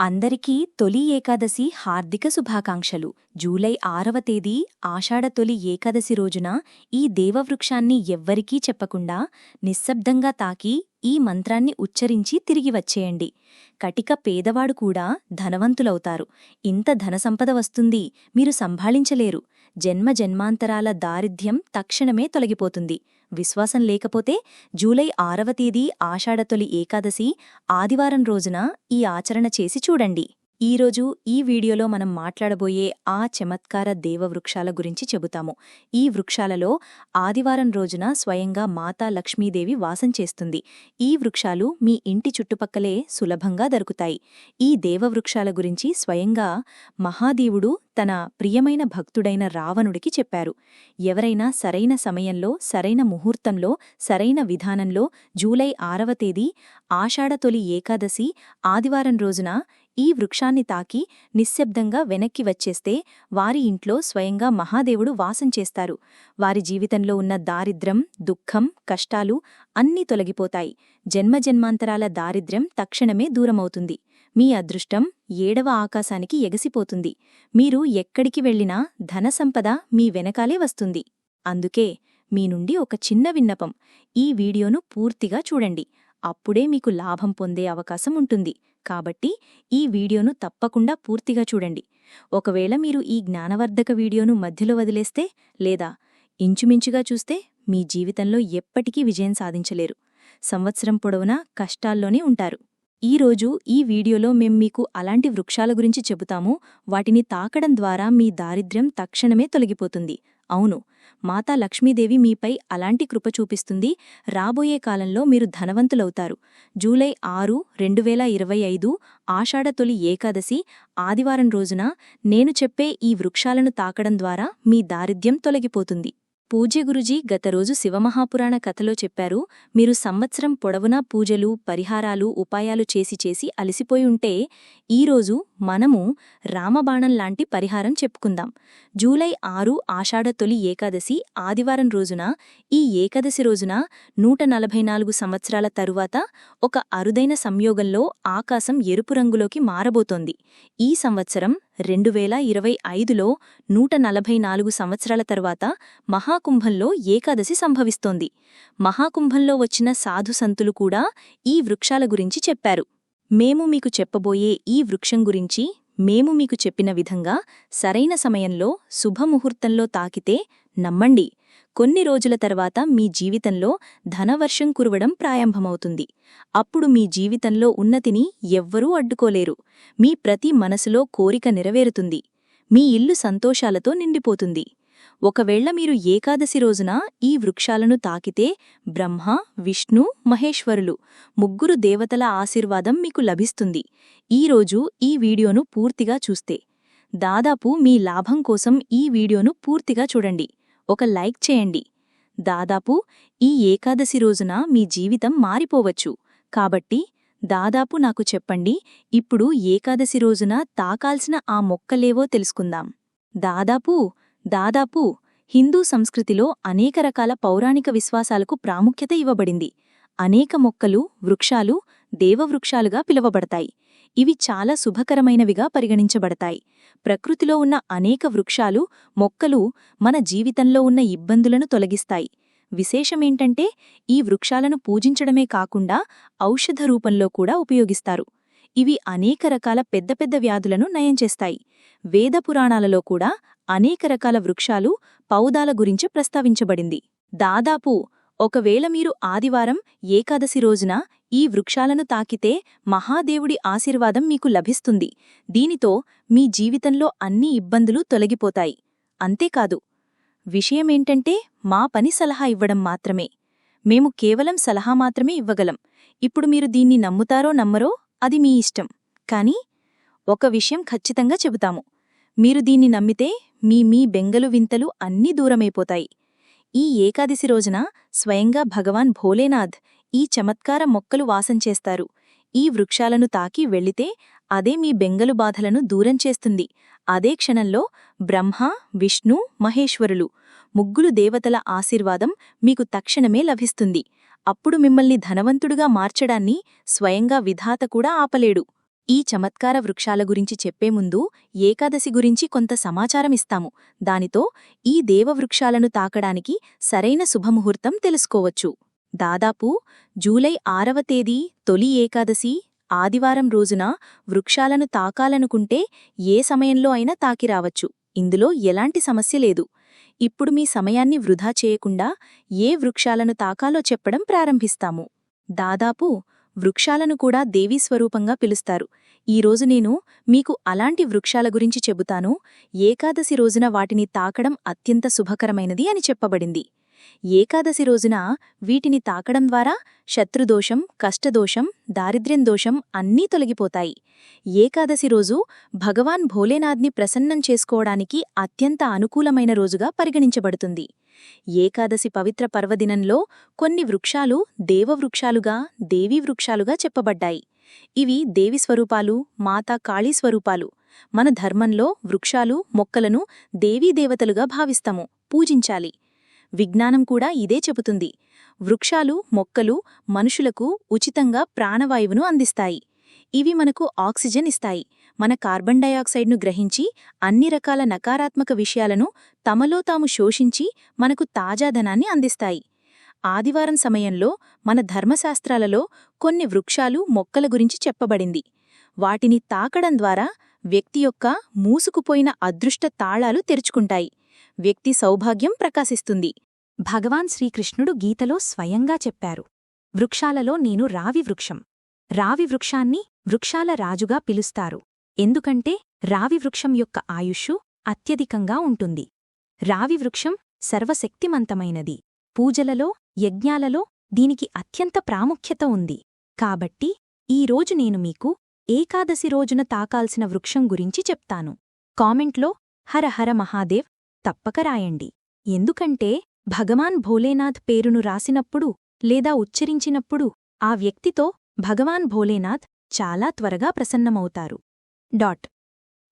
అందరికీ తొలి ఏకాదశి హార్దిక శుభాకాంక్షలు. జూలై ఆరవ తేదీ ఆషాఢ తొలి ఏకాదశి రోజున ఈ దేవవృక్షాన్ని ఎవ్వరికీ చెప్పకుండా నిశ్శబ్దంగా తాకి ఈ మంత్రాన్ని ఉచ్చరించి తిరిగి వచ్చేయండి. కటిక పేదవాడు కూడా ధనవంతులవుతారు. ఇంత ధనసంపద వస్తుంది మీరు సంభాళించలేరు. జన్మ జన్మాంతరాల దారిద్ర్యం తక్షణమే తొలగిపోతుంది. విశ్వాసం లేకపోతే జూలై ఆరవ తేదీ ఆషాఢతొలి ఏకాదశి ఆదివారం రోజున ఈ ఆచరణ చేసి చూడండి. ఈరోజు ఈ వీడియోలో మనం మాట్లాడబోయే ఆ చమత్కార దేవవృక్షాల గురించి చెబుతాము. ఈ వృక్షాలలో ఆదివారం రోజున స్వయంగా మాతా లక్ష్మీదేవి వాసం చేస్తుంది. ఈ వృక్షాలు మీ ఇంటి చుట్టుపక్కలే సులభంగా దొరుకుతాయి. ఈ దేవవృక్షాల గురించి స్వయంగా మహాదేవుడు తన ప్రియమైన భక్తుడైన రావణుడికి చెప్పారు. ఎవరైనా సరైన సమయంలో సరైన ముహూర్తంలో సరైన విధానంలో జూలై ఆరవ తేదీ ఆషాఢ తొలి ఏకాదశి ఆదివారం రోజున ఈ వృక్షాన్ని తాకి నిశ్శబ్దంగా వెనక్కి వచ్చేస్తే వారి ఇంట్లో స్వయంగా మహాదేవుడు వాసం చేస్తారు. వారి జీవితంలో ఉన్న దారిద్ర్యం దుఃఖం కష్టాలు అన్నీ తొలగిపోతాయి. జన్మజన్మాంతరాల దారిద్ర్యం తక్షణమే దూరమవుతుంది. మీ అదృష్టం ఏడవ ఆకాశానికి ఎగసిపోతుంది. మీరు ఎక్కడికి వెళ్ళినా ధనసంపద మీ వెనకాలే వస్తుంది. అందుకే మీ నుండి ఒక చిన్న విన్నపం. ఈ వీడియోను పూర్తిగా చూడండి. అప్పుడే మీకు లాభం పొందే అవకాశం ఉంటుంది. కాబట్టి ఈ వీడియోను తప్పకుండా పూర్తిగా చూడండి. ఒకవేళ మీరు ఈ జ్ఞానవర్ధక వీడియోను మధ్యలో వదిలేస్తే లేదా ఇంచుమించుగా చూస్తే మీ జీవితంలో ఎప్పటికీ విజయం సాధించలేరు. సంవత్సరం పొడవునా కష్టాల్లోనే ఉంటారు. ఈరోజు ఈ వీడియోలో మేం మీకు అలాంటి వృక్షాల గురించి చెబుతాము. వాటిని తాకడం ద్వారా మీ దారిద్ర్యం తక్షణమే తొలగిపోతుంది. అవును మాతా లక్ష్మీదేవి మీపై అలాంటి కృప చూపిస్తుంది. రాబోయే కాలంలో మీరు ధనవంతులవుతారు. జూలై ఆరు రెండు వేల ఇరవై ఐదు ఆషాఢ తొలి ఏకాదశి ఆదివారం రోజున నేను చెప్పే ఈ వృక్షాలను తాకడం ద్వారా మీ దారిద్ర్యం తొలగిపోతుంది. పూజ్య గురుజీ గత రోజు శివమహాపురాణ కథలో చెప్పారు మీరు సంవత్సరం పొడవునా పూజలు పరిహారాలు ఉపాయాలు చేసి చేసి అలసిపోయి ఉంటే ఈరోజు మనము రామబాణం లాంటి పరిహారం చెప్పుకుందాం. జూలై ఆరు ఆషాఢ తొలి ఏకాదశి ఆదివారం రోజున ఈ ఏకాదశి రోజున నూట నలభై నాలుగు సంవత్సరాల తరువాత ఒక అరుదైన సంయోగంలో ఆకాశం ఎరుపు రంగులోకి మారబోతోంది. ఈ సంవత్సరం రెండు వేల ఇరవై ఐదులో నూట నలభై నాలుగు సంవత్సరాల తరువాత మహాకుంభంలో ఏకాదశి సంభవిస్తోంది. మహాకుంభంలో వచ్చిన సాధు సంతులు కూడా ఈ వృక్షాల గురించి చెప్పారు. మేము మీకు చెప్పబోయే ఈ వృక్షం గురించి మేము మీకు చెప్పిన విధంగా సరైన సమయంలో శుభముహూర్తంలో తాకితే నమ్మండి. కొన్ని రోజుల తర్వాత మీ జీవితంలో ధనవర్షం కురవడం ప్రారంభమవుతుంది. అప్పుడు మీ జీవితంలో ఉన్నతిని ఎవ్వరూ అడ్డుకోలేరు. మీ ప్రతి మనసులో కోరిక నెరవేరుతుంది. మీ ఇల్లు సంతోషాలతో నిండిపోతుంది. ఒకవేళ మీరు ఏకాదశి రోజున ఈ వృక్షాలను తాకితే బ్రహ్మ విష్ణు మహేశ్వరులు ముగ్గురు దేవతల ఆశీర్వాదం మీకు లభిస్తుంది. ఈరోజు ఈ వీడియోను పూర్తిగా చూస్తే. దాదాపు మీ లాభం కోసం ఈ వీడియోను పూర్తిగా చూడండి. ఒక లైక్ చేయండి. దాదాపు ఈ ఏకాదశి రోజున మీ జీవితం మారిపోవచ్చు. కాబట్టి దాదాపు నాకు చెప్పండి ఇప్పుడు ఏకాదశి రోజున తాకాల్సిన ఆ మొక్కలేవో తెలుసుకుందాం. దాదాపు దాదాపు హిందూ సంస్కృతిలో అనేక రకాల పౌరాణిక విశ్వాసాలకు ప్రాముఖ్యత ఇవ్వబడింది. అనేక మొక్కలు వృక్షాలు దేవవృక్షాలుగా పిలువబడతాయి. ఇవి చాలా శుభకరమైనవిగా పరిగణించబడతాయి. ప్రకృతిలో ఉన్న అనేక వృక్షాలు మొక్కలు మన జీవితంలో ఉన్న ఇబ్బందులను తొలగిస్తాయి. విశేషమేంటంటే ఈ వృక్షాలను పూజించడమే కాకుండా ఔషధ రూపంలో కూడా ఉపయోగిస్తారు. ఇవి అనేక రకాల పెద్ద పెద్ద వ్యాధులను నయం చేస్తాయి. వేద పురాణాలలో కూడా అనేక రకాల వృక్షాలు పౌదాల గురించి ప్రస్తావించబడింది. దాదాపు ఒకవేళ మీరు ఆదివారం ఏకాదశి రోజున ఈ వృక్షాలను తాకితే మహాదేవుడి ఆశీర్వాదం మీకు లభిస్తుంది. దీనితో మీ జీవితంలో అన్ని ఇబ్బందులు తొలగిపోతాయి. అంతేకాదు విషయమేంటంటే మా పని సలహా ఇవ్వడం మాత్రమే. మేము కేవలం సలహా మాత్రమే ఇవ్వగలం. ఇప్పుడు మీరు దీన్ని నమ్ముతారో నమ్మరో అది మీ ఇష్టం. కాని ఒక విషయం ఖచ్చితంగా చెబుతాము. మీరు దీన్ని నమ్మితే మీ మీ బెంగలు వింతలు అన్నీ దూరమైపోతాయి. ఈ ఏకాదశి రోజున స్వయంగా భగవాన్ భోలేనాథ్ ఈ చమత్కార మొక్కలు వాసంచేస్తారు ఈ వృక్షాలను తాకి వెళ్ళితే అదే మీ బెంగలు బాధలను దూరం చేస్తుంది. అదే క్షణంలో బ్రహ్మ విష్ణు మహేశ్వరులు ముగ్గులు దేవతల ఆశీర్వాదం మీకు తక్షణమే లభిస్తుంది. అప్పుడు మిమ్మల్ని ధనవంతుడుగా మార్చడాన్ని స్వయంగా విధాత కూడా ఆపలేడు. ఈ చమత్కార వృక్షాల గురించి చెప్పే ముందు ఏకాదశి గురించి కొంత సమాచారమిస్తాము దానితో ఈ దేవవృక్షాలను తాకడానికి సరైన శుభముహూర్తం తెలుసుకోవచ్చు. దాదాపు జూలై ఆరవ తేదీ తొలి ఏకాదశి ఆదివారం రోజున వృక్షాలను తాకాలనుకుంటే ఏ సమయంలో అయినా తాకిరావచ్చు ఇందులో ఎలాంటి సమస్య లేదు. ఇప్పుడు మీ సమయాన్ని వృధా చేయకుండా ఏ వృక్షాలను తాకాలో చెప్పడం ప్రారంభిస్తాము. దాదాపు వృక్షాలను కూడా దేవీ స్వరూపంగా పిలుస్తారు. ఈరోజు నేను మీకు అలాంటి వృక్షాల గురించి చెబుతాను. ఏకాదశి రోజున వాటిని తాకడం అత్యంత శుభకరమైనది అని చెప్పబడింది. ఏకాదశి రోజున వీటిని తాకడం ద్వారా శత్రుదోషం కష్టదోషం దారిద్ర్యం దోషం అన్నీ తొలగిపోతాయి. ఏకాదశి రోజు భగవాన్ భోలేనాథ్ని ప్రసన్నం చేసుకోవడానికి అత్యంత అనుకూలమైన రోజుగా పరిగణించబడుతుంది. ఏకాదశి పవిత్ర పర్వదినంలో కొన్ని వృక్షాలు దేవవృక్షాలుగా దేవీ వృక్షాలుగా చెప్పబడ్డాయి. ఇవి దేవి స్వరూపాలు మాతా కాళీ స్వరూపాలు. మన ధర్మంలో వృక్షాలు మొక్కలను దేవీదేవతలుగా భావిస్తాము పూజించాలి. విజ్ఞానం కూడా ఇదే చెబుతుంది. వృక్షాలు మొక్కలు మనుషులకు ఉచితంగా ప్రాణవాయువును అందిస్తాయి. ఇవి మనకు ఆక్సిజన్ ఇస్తాయి. మన కార్బన్ డయాక్సైడ్ను గ్రహించి అన్ని రకాల నకారాత్మక విషయాలను తమలో తాము శోషించి మనకు తాజాధనాన్ని అందిస్తాయి. ఆదివారం సమయంలో మన ధర్మశాస్త్రాలలో కొన్ని వృక్షాలు మొక్కల గురించి చెప్పబడింది. వాటిని తాకడం ద్వారా వ్యక్తి యొక్క మూసుకుపోయిన అదృష్ట తాళాలు తెరుచుకుంటాయి. వ్యక్తి సౌభాగ్యం ప్రకాశిస్తుంది. భగవాన్ శ్రీకృష్ణుడు గీతలో స్వయంగా చెప్పారు. వృక్షాలలో నేను రావి వృక్షం. రావి వృక్షాన్ని వృక్షాల రాజుగా పిలుస్తారు. ఎందుకంటే రావి వృక్షం యొక్క ఆయుష్షు అత్యధికంగా ఉంటుంది. రావి వృక్షం సర్వశక్తిమంతమైనది. పూజలలో యజ్ఞాలలో దీనికి అత్యంత ప్రాముఖ్యత ఉంది. కాబట్టి ఈరోజు నేను మీకు ఏకాదశి రోజున తాకాల్సిన వృక్షం గురించి చెప్తాను. కామెంట్లో హర హర మహాదేవ్ తప్పక రాయండి. ఎందుకంటే భగవాన్ భోలేనాథ్ పేరును రాసినప్పుడు లేదా ఉచ్చరించినప్పుడు ఆ వ్యక్తితో భగవాన్ భోలేనాథ్ చాలా త్వరగా ప్రసన్నమవుతారు. డాట్.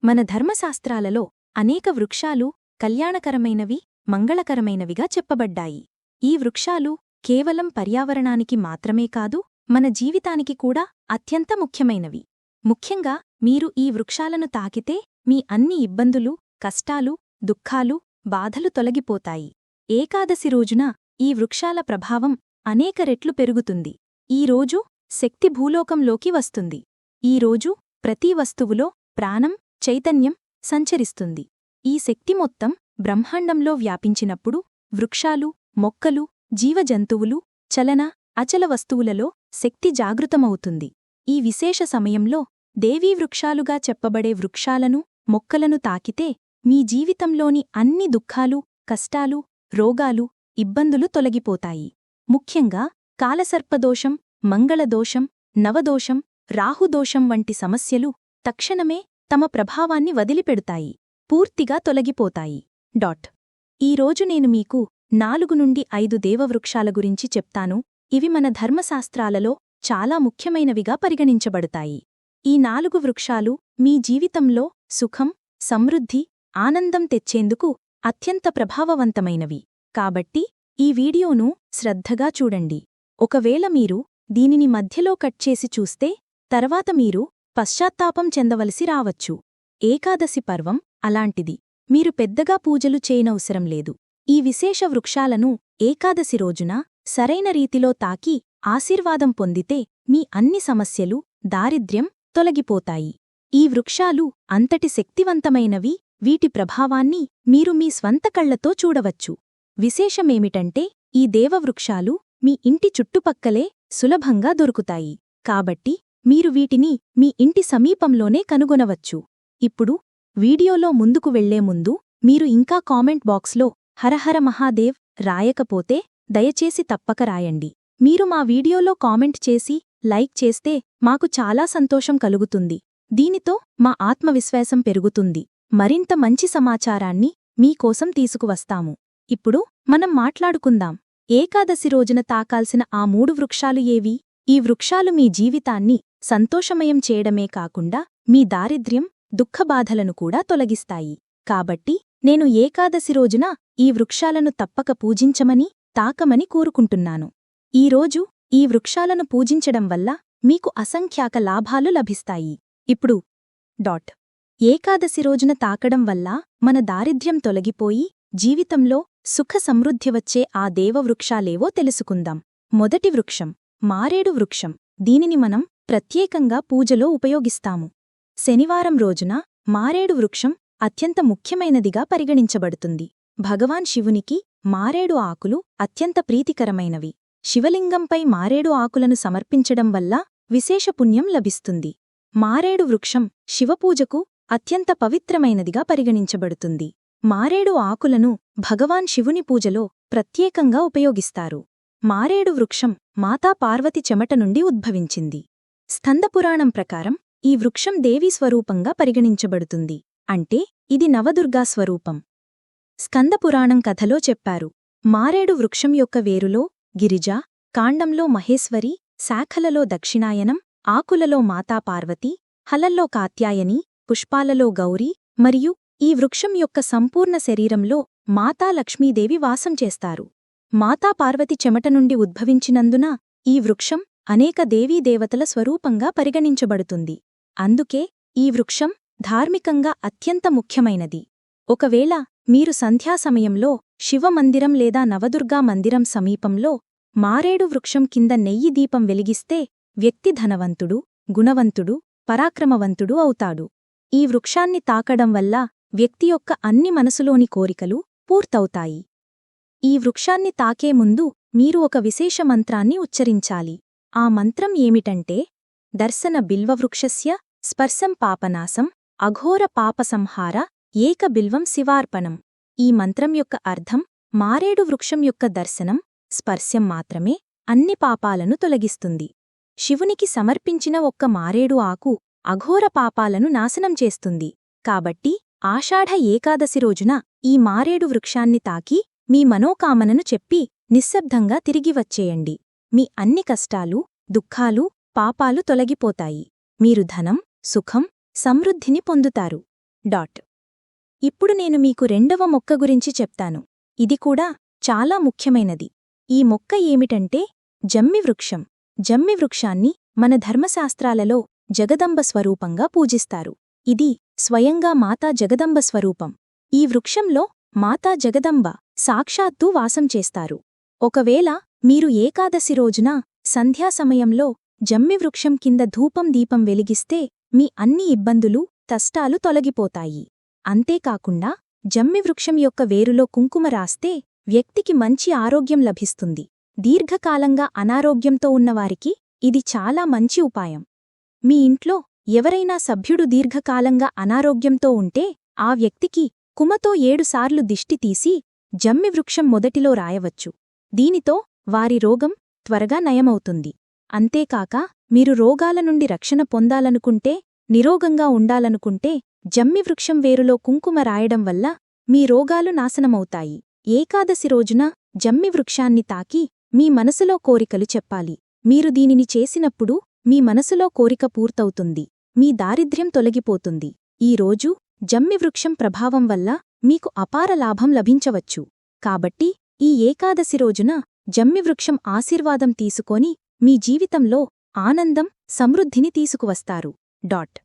మన ధర్మశాస్త్రాలలో అనేక వృక్షాలు కళ్యాణకరమైనవి మంగళకరమైనవిగా చెప్పబడ్డాయి. ఈ వృక్షాలు కేవలం పర్యావరణానికి మాత్రమే కాదు మన జీవితానికి కూడా అత్యంత ముఖ్యమైనవి. ముఖ్యంగా మీరు ఈ వృక్షాలను తాకితే మీ అన్ని ఇబ్బందులు కష్టాలు దుఃఖాలు బాధలు తొలగిపోతాయి. ఏకాదశి రోజున ఈ వృక్షాల ప్రభావం అనేక రెట్లు పెరుగుతుంది. ఈరోజు శక్తి భూలోకంలోకి వస్తుంది. ఈరోజు ప్రతి వస్తువులో ప్రాణం చైతన్యం సంచరిస్తుంది. ఈ శక్తి మొత్తం బ్రహ్మాండంలో వ్యాపించినప్పుడు వృక్షాలు మొక్కలు జీవజంతువులు చలన అచల వస్తువులలో శక్తి జాగృతమవుతుంది. ఈ విశేష సమయంలో దేవీవృక్షాలుగా చెప్పబడే వృక్షాలను మొక్కలను తాకితే మీ జీవితంలోని అన్ని దుఃఖాలు కష్టాలు రోగాలు ఇబ్బందులు తొలగిపోతాయి. ముఖ్యంగా కాలసర్పదోషం మంగళదోషం నవదోషం రాహుదోషం వంటి సమస్యలు తక్షణమే తమ ప్రభావాన్ని వదిలిపెడతాయి పూర్తిగా తొలగిపోతాయి. డాట్. ఈరోజు నేను మీకు నాలుగు నుండి ఐదు దేవవృక్షాల గురించి చెప్తాను. ఇవి మన ధర్మశాస్త్రాలలో చాలా ముఖ్యమైనవిగా పరిగణించబడతాయి. ఈ నాలుగు వృక్షాలు మీ జీవితంలో సుఖం సమృద్ధి ఆనందం తెచ్చేందుకు అత్యంత ప్రభావవంతమైనవి. కాబట్టి ఈ వీడియోను శ్రద్ధగా చూడండి. ఒకవేళ మీరు దీనిని మధ్యలో కట్ చేసి చూస్తే తర్వాత మీరు పశ్చాత్తాపం చెందవలసి రావచ్చు. ఏకాదశి పర్వం అలాంటిది. మీరు పెద్దగా పూజలు చేయనవసరం లేదు. ఈ విశేష వృక్షాలను ఏకాదశి రోజున సరైన రీతిలో తాకి ఆశీర్వాదం పొందితే మీ అన్ని సమస్యలు దారిద్ర్యం తొలగిపోతాయి. ఈ వృక్షాలు అంతటి శక్తివంతమైనవి వీటి ప్రభావాన్ని మీరు మీ స్వంత కళ్ళతో చూడవచ్చు. విశేషమేమిటంటే ఈ దేవవృక్షాలు మీ ఇంటి చుట్టుపక్కలే సులభంగా దొరుకుతాయి. కాబట్టి మీరు వీటిని మీ ఇంటి సమీపంలోనే కనుగొనవచ్చు. ఇప్పుడు వీడియోలో ముందుకు వెళ్ళే ముందు మీరు ఇంకా కామెంట్ బాక్స్లో హరహర మహాదేవ్ రాయకపోతే దయచేసి తప్పక రాయండి. మీరు మా వీడియోలో కామెంట్ చేసి లైక్ చేస్తే మాకు చాలా సంతోషం కలుగుతుంది. దీనితో మా ఆత్మవిశ్వాసం పెరుగుతుంది. మరింత మంచి సమాచారాన్ని మీకోసం తీసుకువస్తాము. ఇప్పుడు మనం మాట్లాడుకుందాం. ఏకాదశి రోజున తాకాల్సిన ఆ మూడు వృక్షాలు ఏవి? ఈ వృక్షాలు మీ జీవితాన్ని సంతోషమయం చేయడమే కాకుండా మీ దారిద్ర్యం దుఃఖబాధలను కూడా తొలగిస్తాయి. కాబట్టి నేను ఏకాదశి రోజున ఈ వృక్షాలను తప్పక పూజించమని తాకమని కోరుకుంటున్నాను. ఈరోజు ఈ వృక్షాలను పూజించడం వల్ల మీకు అసంఖ్యాక లాభాలు లభిస్తాయి. ఇప్పుడు డాట్. ఏకాదశి రోజున తాకడం వల్ల మన దారిద్ర్యం తొలగిపోయి జీవితంలో సుఖ సమృద్ధి వచ్చే ఆ దేవవృక్షాలేవో తెలుసుకుందాం. మొదటి వృక్షం మారేడు వృక్షం. దీనిని మనం ప్రత్యేకంగా పూజలో ఉపయోగిస్తాము. శనివారం రోజున మారేడు వృక్షం అత్యంత ముఖ్యమైనదిగా పరిగణించబడుతుంది. భగవాన్ శివునికి మారేడు ఆకులు అత్యంత ప్రీతికరమైనవి. శివలింగంపై మారేడు ఆకులను సమర్పించడం వల్ల విశేష పుణ్యం లభిస్తుంది. మారేడు వృక్షం శివపూజకు అత్యంత పవిత్రమైనదిగా పరిగణించబడుతుంది. మారేడు ఆకులను భగవాన్ శివుని పూజలో ప్రత్యేకంగా ఉపయోగిస్తారు. మారేడు వృక్షం మాతా పార్వతి చెమట నుండి ఉద్భవించింది. స్కందపురాణం ప్రకారం ఈ వృక్షం దేవీ స్వరూపంగా పరిగణించబడుతుంది. అంటే ఇది నవదుర్గా స్వరూపం. స్కందపురాణం కథలో చెప్పారు. మారేడు వృక్షం యొక్క వేరులో గిరిజ కాండంలో మహేశ్వరి శాఖలలో దక్షిణాయనం ఆకులలో మాతా పార్వతి హలల్లో కాత్యాయని పుష్పాలలో గౌరీ మరియు ఈ వృక్షం యొక్క సంపూర్ణ శరీరంలో మాతా లక్ష్మీదేవి వాసం చేస్తారు. మాతా పార్వతి చెమట నుండి ఉద్భవించినందున ఈ వృక్షం అనేక దేవీదేవతల స్వరూపంగా పరిగణించబడుతుంది. అందుకే ఈ వృక్షం ధార్మికంగా అత్యంత ముఖ్యమైనది. ఒకవేళ మీరు సంధ్యా సమయంలో శివమందిరం లేదా నవదుర్గా మందిరం సమీపంలో మారేడు వృక్షం కింద నెయ్యి దీపం వెలిగిస్తే వ్యక్తి ధనవంతుడు గుణవంతుడు పరాక్రమవంతుడు అవుతాడు. ఈ వృక్షాన్ని తాకడం వల్ల వ్యక్తి యొక్క అన్ని మనసులోని కోరికలు పూర్తవుతాయి. ఈ వృక్షాన్ని తాకే ముందు మీరు ఒక విశేష మంత్రాన్ని ఉచ్చరించాలి. ఆ మంత్రం ఏమిటంటే దర్శన బిల్వవృక్షస్య స్పర్శం పాపనాశం అఘోర పాపసంహార ఏక బిల్వం శివార్పణం. ఈ మంత్రం యొక్క అర్థం మారేడు వృక్షం యొక్క దర్శనం స్పర్శం మాత్రమే అన్ని పాపాలను తొలగిస్తుంది. శివునికి సమర్పించిన ఒక్క మారేడు ఆకు అఘోర పాపాలను నాశనం చేస్తుంది. కాబట్టి ఆషాఢ ఏకాదశి రోజున ఈ మారేడు వృక్షాన్ని తాకి మీ మనోకామనను చెప్పి నిశ్శబ్దంగా తిరిగి వచ్చేయండి. మీ అన్ని కష్టాలు దుఃఖాలు పాపాలు తొలగిపోతాయి. మీరు ధనం సుఖం సమృద్ధిని పొందుతారు. డాట్. ఇప్పుడు నేను మీకు రెండవ మొక్క గురించి చెప్తాను. ఇది కూడా చాలా ముఖ్యమైనది. ఈ మొక్క ఏమిటంటే జమ్మి వృక్షం. జమ్మి వృక్షాన్ని మన ధర్మశాస్త్రాలలో జగదంబ స్వరూపంగా పూజిస్తారు. ఇది స్వయంగా మాతా జగదంబ స్వరూపం. ఈ వృక్షంలో మాతా జగదంబ సాక్షాత్తూ వాసం చేస్తారు. ఒకవేళ మీరు ఏకాదశి రోజున సంధ్యా సమయంలో జమ్మి వృక్షం కింద ధూపం దీపం వెలిగిస్తే మీ అన్ని ఇబ్బందులు కష్టాలు తొలగిపోతాయి. అంతేకాకుండా జమ్మి వృక్షం యొక్క వేరులో కుంకుమ రాస్తే వ్యక్తికి మంచి ఆరోగ్యం లభిస్తుంది. దీర్ఘకాలంగా అనారోగ్యంతో ఉన్నవారికి ఇది చాలా మంచి ఉపాయం. మీ ఇంట్లో ఎవరైనా సభ్యుడు దీర్ఘకాలంగా అనారోగ్యంతో ఉంటే ఆ వ్యక్తికి కుమతో ఏడుసార్లు దిష్టి తీసి జమ్మి వృక్షం మొదటిలో రాయవచ్చు. దీనితో వారి రోగం త్వరగా నయమవుతుంది. అంతేకాక మీరు రోగాల నుండి రక్షణ పొందాలనుకుంటే నిరోగంగా ఉండాలనుకుంటే జమ్మివృక్షం వేరులో కుంకుమ రాయడం వల్ల మీ రోగాలు నాశనమవుతాయి. ఏకాదశి రోజున జమ్మి వృక్షాన్ని తాకి మీ మనసులో కోరికలు చెప్పాలి. మీరు దీనిని చేసినప్పుడు మీ మనసులో కోరిక పూర్తవుతుంది. మీ దారిద్ర్యం తొలగిపోతుంది. ఈ రోజు ప్రభావం వల్ల మీకు అపార లాభం లభించవచ్చు. కాబట్టి ఈ ఏకాదశి రోజున జమ్మివృక్షం ఆశీర్వాదం తీసుకొని మీ జీవితంలో ఆనందం సమృద్ధిని తీసుకువస్తారు. డాట్.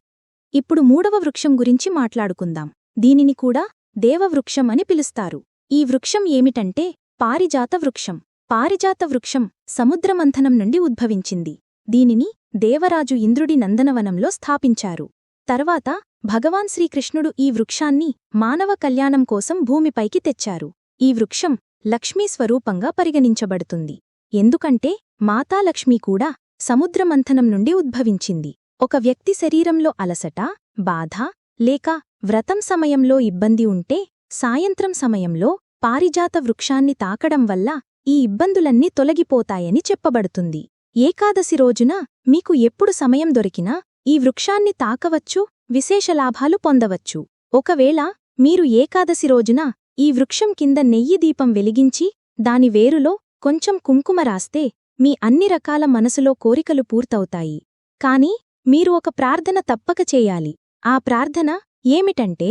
ఇప్పుడు మూడవ వృక్షం గురించి మాట్లాడుకుందాం. దీనిని కూడా దేవవృక్షం అని పిలుస్తారు. ఈ వృక్షం ఏమిటంటే పారిజాత వృక్షం. పారిజాత వృక్షం సముద్రమంథనం నుండి ఉద్భవించింది. దీనిని దేవరాజు ఇంద్రుడి నందనవనంలో స్థాపించారు. తర్వాత భగవాన్ శ్రీకృష్ణుడు ఈ వృక్షాన్ని మానవ కళ్యాణం కోసం భూమిపైకి తెచ్చారు. ఈ వృక్షం లక్ష్మీ స్వరూపంగా పరిగణించబడుతుంది. ఎందుకంటే మాతాలక్ష్మి కూడా సముద్రమంథనం నుండి ఉద్భవించింది. ఒక వ్యక్తి శరీరంలో అలసట బాధ లేక వ్రతం సమయంలో ఇబ్బంది ఉంటే సాయంత్రం సమయంలో పారిజాత వృక్షాన్ని తాకడం వల్ల ఈ ఇబ్బందులన్నీ తొలగిపోతాయని చెప్పబడుతుంది. ఏకాదశి రోజున మీకు ఎప్పుడు సమయం దొరికినా ఈ వృక్షాన్ని తాకవచ్చు విశేష లాభాలు పొందవచ్చు. ఒకవేళ మీరు ఏకాదశి రోజున ఈ వృక్షం కింద నెయ్యి దీపం వెలిగించి దాని వేరులో కొంచెం కుంకుమ రాస్తే మీ అన్ని రకాల మనసులో కోరికలు పూర్తవుతాయి. కాని మీరు ఒక ప్రార్థన తప్పక చేయాలి. ఆ ప్రార్థన ఏమిటంటే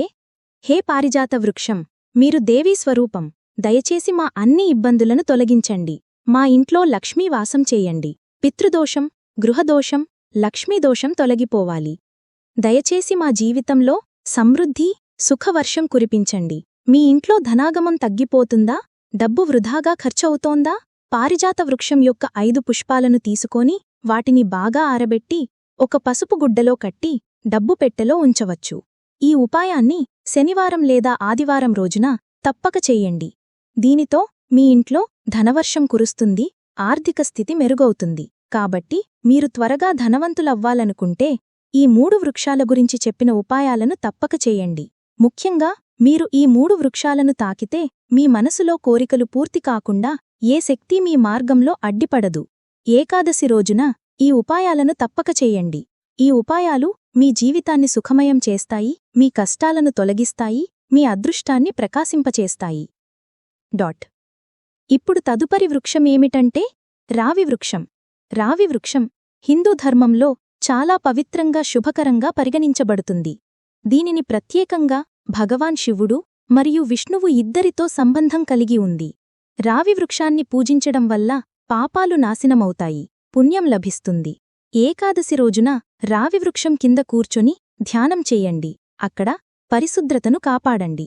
హే పారిజాత వృక్షం మీరు దేవీ స్వరూపం దయచేసి మా అన్ని ఇబ్బందులను తొలగించండి. మా ఇంట్లో లక్ష్మీ వాసం చేయండి. పితృదోషం గృహదోషం లక్ష్మీదోషం తొలగిపోవాలి. దయచేసి మా జీవితంలో సమృద్ధి సుఖవర్షం కురిపించండి. మీ ఇంట్లో ధనాగమం తగ్గిపోతుందా? డబ్బు వృధాగా ఖర్చవుతోందా? పారిజాత వృక్షం యొక్క ఐదు పుష్పాలను తీసుకొని వాటిని బాగా ఆరబెట్టి ఒక పసుపు గుడ్డలో కట్టి డబ్బు పెట్టెలో ఉంచవచ్చు. ఈ ఉపాయాన్ని శనివారం లేదా ఆదివారం రోజున తప్పక చెయ్యండి దీనితో మీ ఇంట్లో ధనవర్షం కురుస్తుంది ఆర్థిక స్థితి మెరుగవుతుంది. కాబట్టి మీరు త్వరగా ధనవంతులవ్వాలనుకుంటే ఈ మూడు వృక్షాల గురించి చెప్పిన ఉపాయాలను తప్పక చేయండి. ముఖ్యంగా మీరు ఈ మూడు వృక్షాలను తాకితే మీ మనసులో కోరికలు పూర్తి కాకుండా ఏ శక్తి మీ మార్గంలో అడ్డిపడదు. ఏకాదశి రోజున ఈ ఉపాయాలను తప్పక చేయండి. ఈ ఉపాయాలు మీ జీవితాన్ని సుఖమయం చేస్తాయి మీ కష్టాలను తొలగిస్తాయి మీ అదృష్టాన్ని ప్రకాశింపచేస్తాయి. డాట్. ఇప్పుడు తదుపరి వృక్షమేమిటంటే రావి వృక్షం. రావి వృక్షం హిందూ ధర్మంలో చాలా పవిత్రంగా శుభకరంగా పరిగణించబడుతుంది. దీనిని ప్రత్యేకంగా భగవాన్ శివుడు మరియు విష్ణువు ఇద్దరితో సంబంధం కలిగి ఉంది. రావి వృక్షాన్ని పూజించడం వల్ల పాపాలు నాశనమవుతాయి పుణ్యం లభిస్తుంది. ఏకాదశి రోజున రావి వృక్షం కింద కూర్చొని ధ్యానం చెయ్యండి అక్కడ పరిశుభ్రతను కాపాడండి.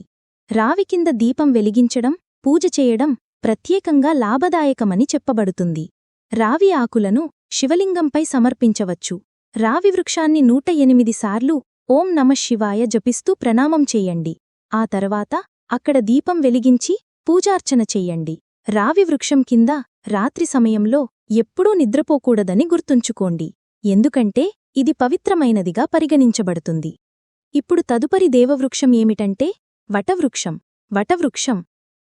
రావి కింద దీపం వెలిగించడం పూజ చేయడం ప్రత్యేకంగా లాభదాయకమని చెప్పబడుతుంది. రావి ఆకులను శివలింగంపై సమర్పించవచ్చు. రావి వృక్షాన్ని నూట ఎనిమిది సార్లు ఓం నమ శివాయ జపిస్తూ ప్రణామం చెయ్యండి ఆ తర్వాత అక్కడ దీపం వెలిగించి పూజార్చన చెయ్యండి. రావి వృక్షం కింద రాత్రి సమయంలో ఎప్పుడూ నిద్రపోకూడదని గుర్తుంచుకోండి. ఎందుకంటే ఇది పవిత్రమైనదిగా పరిగణించబడుతుంది. ఇప్పుడు తదుపరి దేవవృక్షం ఏమిటంటే వటవృక్షం. వటవృక్షం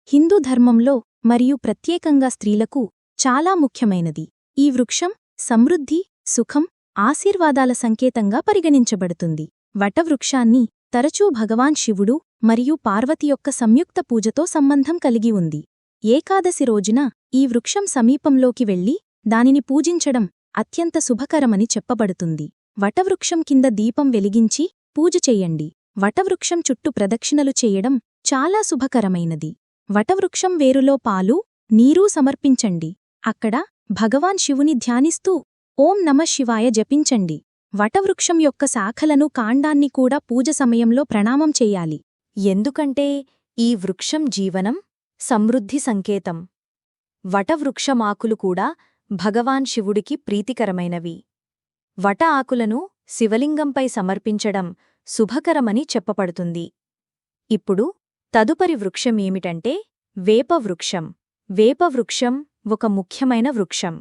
హిందూ ధర్మంలో మరియు ప్రత్యేకంగా స్త్రీలకు చాలా ముఖ్యమైనది. ఈ వృక్షం సమృద్ధి సుఖం ఆశీర్వాదాల సంకేతంగా పరిగణించబడుతుంది. వటవృక్షాన్ని తరచూ భగవాన్ శివుడు మరియు పార్వతి యొక్క సంయుక్త పూజతో సంబంధం కలిగి ఉంది. ఏకాదశి రోజున ఈ వృక్షం సమీపంలోకి వెళ్ళి దానిని పూజించడం అత్యంత శుభకరమని చెప్పబడుతుంది. వటవృక్షం కింద దీపం వెలిగించి పూజ చెయ్యండి వటవృక్షం చుట్టూ ప్రదక్షిణలు చేయడం చాలా శుభకరమైనది. వటవృక్షం వేరులో పాలు నీరూ సమర్పించండి. అక్కడ భగవాన్ శివుని ధ్యానిస్తూ ఓం నమః శివాయ జపించండి. వటవృక్షం యొక్క శాఖలను కాండాన్ని కూడా పూజ సమయంలో ప్రణామం చెయ్యాలి ఎందుకంటే ఈ వృక్షం జీవనం సమృద్ధి సంకేతం. వటవృక్షమాకులు కూడా భగవాన్ శివుడికి ప్రీతికరమైనవి. వట ఆకులను శివలింగంపై సమర్పించడం శుభకరమని చెప్పబడుతుంది. ఇప్పుడు తదుపరి వృక్షం ఏమిటంటే వేపవృక్షం. వేపవృక్షం ఒక ముఖ్యమైన వృక్షం.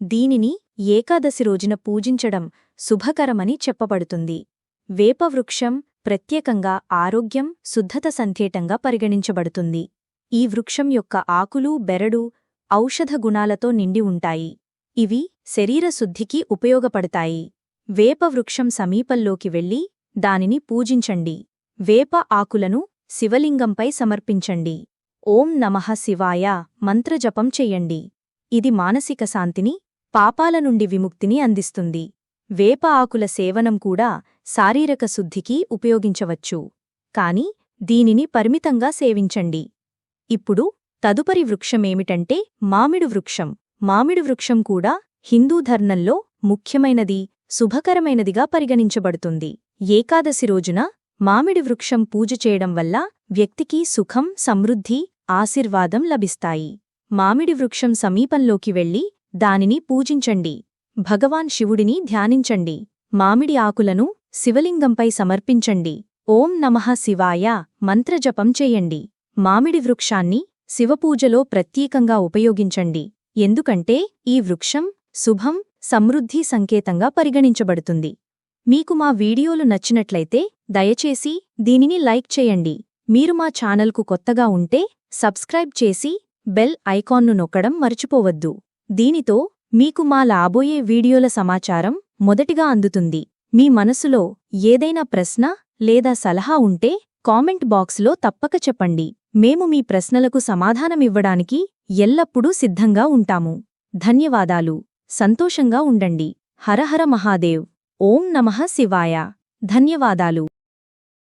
దీనిని ఏకాదశి రోజున పూజించడం శుభకరమని చెప్పబడుతుంది. వేపవృక్షం ప్రత్యేకంగా ఆరోగ్యం శుద్ధత సంధేటంగా పరిగణించబడుతుంది. ఈ వృక్షం యొక్క ఆకులు బెరడు ఔషధ గుణాలతో నిండి ఉంటాయి. ఇవి శరీర శుద్ధికి ఉపయోగపడతాయి. వేపవృక్షం సమీపంలోకి వెళ్ళి దానిని పూజించండి. వేప ఆకులను శివలింగంపై సమర్పించండి. ఓం నమః శివాయ మంత్రజపం చెయ్యండి ఇది మానసిక శాంతిని పాపాల నుండి విముక్తిని అందిస్తుంది. వేప ఆకుల సేవనం కూడా శారీరక శుద్ధికి ఉపయోగించవచ్చు. కాని దీనిని పరిమితంగా సేవించండి. ఇప్పుడు తదుపరి వృక్షమేమిటంటే మామిడు వృక్షం. మామిడి వృక్షం కూడా హిందూ ధర్నంలో ముఖ్యమైనది శుభకరమైనదిగా పరిగణించబడుతుంది. ఏకాదశి రోజున మామిడి వృక్షం పూజ చేయడం వల్ల వ్యక్తికి సుఖం సమృద్ధి ఆశీర్వాదం లభిస్తాయి. మామిడి వృక్షం సమీపంలోకి వెళ్ళి దానిని పూజించండి. భగవాన్ శివుడిని ధ్యానించండి. మామిడి ఆకులను శివలింగంపై సమర్పించండి. ఓం నమః శివాయ. మంత్రజపం చేయండి. మామిడి వృక్షాన్ని శివపూజలో ప్రత్యేకంగా ఉపయోగించండి. ఎందుకంటే ఈ వృక్షం శుభం సమృద్ధి సంకేతంగా పరిగణించబడుతుంది. మీకు మా వీడియోలు నచ్చినట్లయితే దయచేసి దీనిని లైక్ చేయండి. మీరు మా ఛానల్కు కొత్తగా ఉంటే సబ్స్క్రైబ్ చేసి బెల్ ఐకాన్ను నొక్కడం మర్చిపోవద్దు. దీనితో మీకు మా లాబోయే వీడియోల సమాచారం మొదటిగా అందుతుంది. మీ మనసులో ఏదైనా ప్రశ్న లేదా సలహా ఉంటే కామెంట్ బాక్స్లో తప్పక చెప్పండి. మేము మీ ప్రశ్నలకు సమాధానమివ్వడానికి ఎల్లప్పుడూ సిద్ధంగా ఉంటాము. ధన్యవాదాలు. సంతోషంగా ఉండండి. హరహర మహాదేవ్. ఓం నమః శివాయ. ధన్యవాదాలు.